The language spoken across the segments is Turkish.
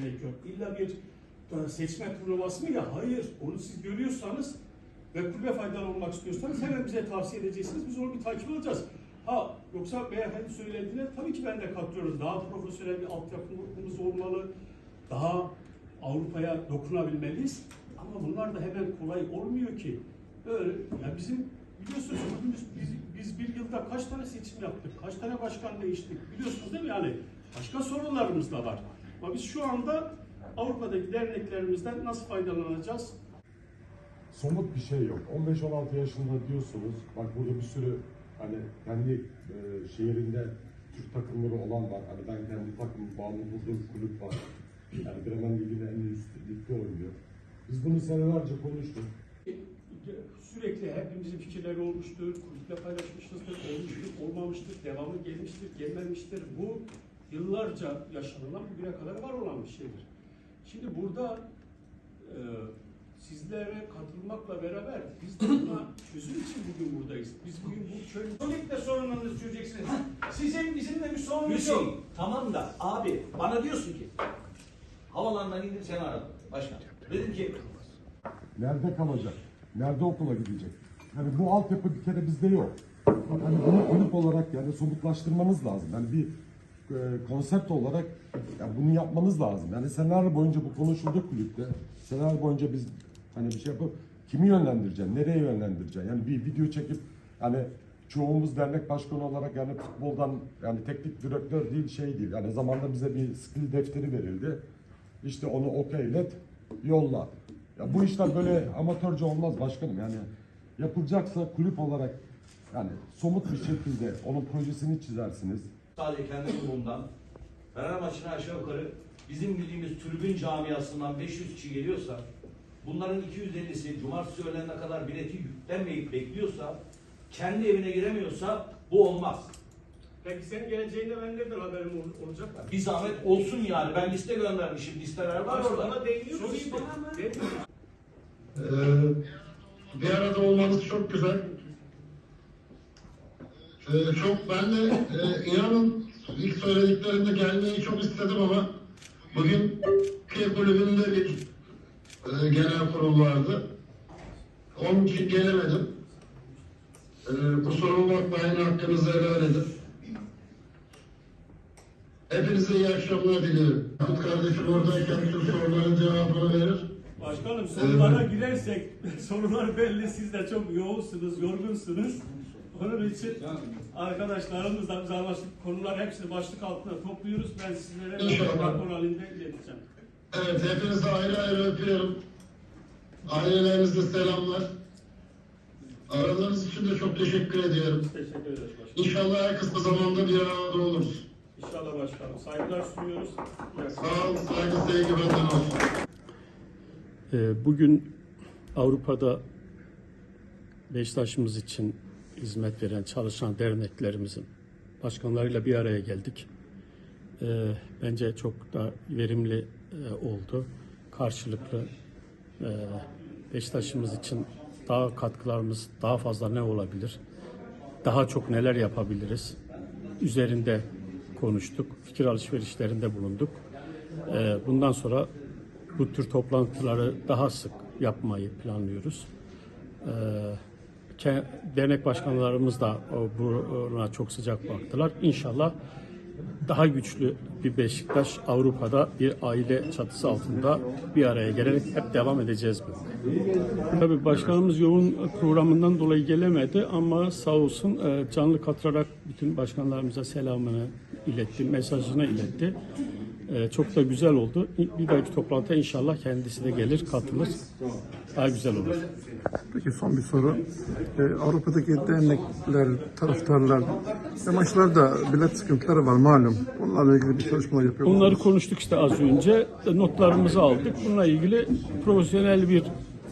gerek yok. İlla bir e, seçme turnuvası mı ya? Hayır. Onu siz görüyorsanız ve kulübe faydalı olmak istiyorsanız hemen bize tavsiye edeceksiniz. Biz onu bir takip alacağız. Ha yoksa beyefendi söylediğine tabii ki ben de katılıyorum. Daha profesyonel bir altyapımız olmalı. Daha Avrupa'ya dokunabilmeliyiz. Ama bunlar da hemen kolay olmuyor ki. Böyle ya bizim biliyorsunuz biz, biz, biz bir yılda kaç tane seçim yaptık, kaç tane başkan değiştik biliyorsunuz değil mi? Yani başka sorunlarımız da var. Ama biz şu anda Avrupa'daki derneklerimizden nasıl faydalanacağız? somut bir şey yok. 15-16 yaşında diyorsunuz, bak burada bir sürü hani kendi e, şehrinde Türk takımları olan var. Hani ben kendi takım bağlı bulduğum kulüp var. Yani Bremen Ligi'de en üst ligde oynuyor. Biz bunu senelerce konuştuk. Sürekli hepimizin fikirleri olmuştur, kulüple paylaşmışızdır, olmuştur, olmamıştır, devamı gelmiştir, gelmemiştir. Bu yıllarca yaşanılan, bugüne kadar var olan bir şeydir. Şimdi burada e, sizlere katılmakla beraber biz de buna çözüm için bugün buradayız. Biz bugün bu köy... Birlikte sorunlarınızı çözeceksiniz. Sizin bizimle bir sorunumuz yok. tamam da abi bana diyorsun ki havalandan indim seni aradım başkan. Dedim ki Nerede kalacak? Nerede okula gidecek? Yani bu altyapı bir kere bizde yok. Yani bunu kulüp olarak yani somutlaştırmamız lazım. Yani bir konsept olarak yani bunu yapmamız lazım. Yani seneler boyunca bu konuşuldu kulüpte. Seneler boyunca biz hani bir şey yapıp kimi yönlendireceksin, nereye yönlendireceksin? Yani bir video çekip yani çoğumuz dernek başkanı olarak yani futboldan yani teknik direktör değil şey değil. Yani zamanda bize bir skill defteri verildi. İşte onu okeylet, yolla. Ya bu işler böyle amatörce olmaz başkanım. Yani yapılacaksa kulüp olarak yani somut bir şekilde onun projesini çizersiniz. Sadece kendi grubumdan Fener maçına aşağı yukarı bizim bildiğimiz tribün camiasından 500 kişi geliyorsa bunların 250'si cumartesi öğlenine kadar bileti yüklenmeyip bekliyorsa kendi evine giremiyorsa bu olmaz. Peki senin geleceğinde ben nereden haberim ol- olacak? Bir zahmet olsun yani. Ben liste göndermişim. Listeler var orada. Başkana değiniyoruz işte. Değil mi? Ee, bir arada olmanız çok güzel. Ee, çok ben de e, inanın ilk söylediklerinde gelmeyi çok istedim ama bugün Kıya Kulübü'nde bir e, genel kurul vardı. Onun için gelemedim. Ee, kusuruma bakmayın hakkınızı helal edin. Hepinize iyi akşamlar diliyorum. Ahmet kardeşim oradayken tüm soruların cevabını verir. Başkanım sorulara girersek sorular belli siz de çok yoğunsunuz, yorgunsunuz. Onun için arkadaşlarımızla biz anlaştık konular hepsini başlık altına topluyoruz. Ben sizlere İnşallah. rapor halinde ileteceğim. Evet, hepinizi ayrı ayrı öpüyorum. Ailelerinize selamlar. Aralarınız için de çok teşekkür ediyorum. Teşekkür ederiz başkanım. İnşallah en kısa zamanda bir arada oluruz. İnşallah başkanım. Saygılar sunuyoruz. Sağ olun, saygı, sevgi benden olsun. Ee, Bugün Avrupa'da Beşiktaş'ımız için hizmet veren, çalışan derneklerimizin başkanlarıyla bir araya geldik. Ee, Bence çok da verimli e, oldu. Karşılıklı e, Beşiktaş'ımız için daha katkılarımız daha fazla ne olabilir? Daha çok neler yapabiliriz? Üzerinde konuştuk. Fikir alışverişlerinde bulunduk. Ee, Bundan sonra bu tür toplantıları daha sık yapmayı planlıyoruz. Ke- dernek başkanlarımız da buna çok sıcak baktılar. İnşallah daha güçlü bir Beşiktaş Avrupa'da bir aile çatısı altında bir araya gelerek hep devam edeceğiz bu. Tabii başkanımız yoğun programından dolayı gelemedi ama sağ olsun e, canlı katılarak bütün başkanlarımıza selamını iletti, mesajını iletti. E, Çok da güzel oldu. Bir dahaki toplantıya inşallah kendisi de gelir, katılır. Daha güzel olur. Peki son bir soru. Ee, Avrupa'daki dernekler, taraftarlar, yamaçlarda bilet sıkıntıları var malum. Bunlarla ilgili bir çalışmalar yapıyor Bunları konuştuk işte az önce. Notlarımızı aldık. Bununla ilgili profesyonel bir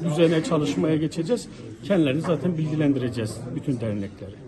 düzene çalışmaya geçeceğiz. Kendilerini zaten bilgilendireceğiz bütün dernekleri.